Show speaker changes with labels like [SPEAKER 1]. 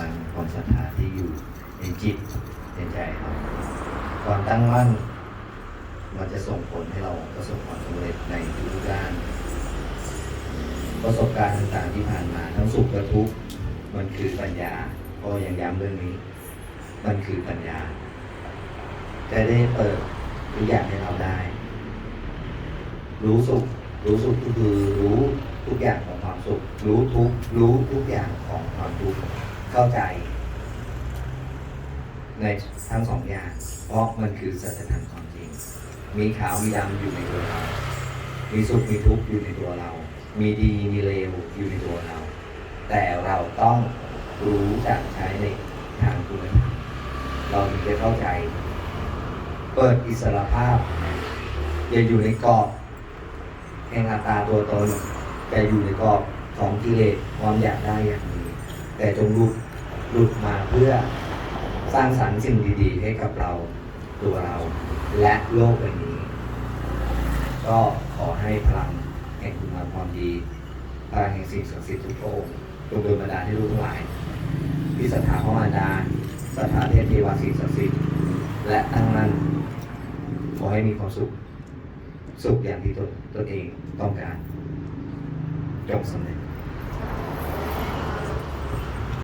[SPEAKER 1] ลังความศรัทธาที่อยู่ในจิตในใจเราความตั้งมั่น มันจะส่งผลให้เราประสบความสำเร็จในทุกด้าน ประสบการณ์ต่างๆที่ผ่านมาทั้งสุขและทุกข์มันคือปัญญาก็ยังย้ำเรื่องนี้ มันคือปัญญาจะได้เปิดทุกอย่างให้เราได้ รู้สุขรู้สุขก็คือรู้ทุกอย่างของความสุข รู้ทุกรู้ทุกอย่างของความทุกข์ เข้าใจ ในทั้งสองอย่าง เพราะมันคือสัจธรรมความจริง มีขาวมีดำอยู่ในตัวเรา มีสุขมีทุกข์อยู่ในตัวเรา มีดีมีเลวอยู่ในตัวเรา แต่เราต้องรู้จักใช้ในทางคุณธรรมเราถึงจะเข้าใจ เปิดอิสระภาพ อย่าอยู่ในกรอบแห่งอัตตาตัวตนแต่อยู่ในกรอบของกิเลสความอยากได้อย่างนี้ แต่จงลุดหลุดมาเพื่อสร้างสรรค์สิ่งดี ๆ ให้กับเราตัวเรา และโลกใบนี้ ก็ขอให้พลังแห่งคุณงามความดีพลังแห่งสิ่งศักดิ์สิทธิ์ทุกพระองค์จงโดนบันดาลให้ลูกทั้งหลายที่ศรัทธาพระมารดาศรัทธาเทพเทวาสิ่งศักดิ์สิทธิ์และตั้งมั่นขอให้มีความสุข สุขอย่างที่ตนตนเองต้องการจงสำเร็จ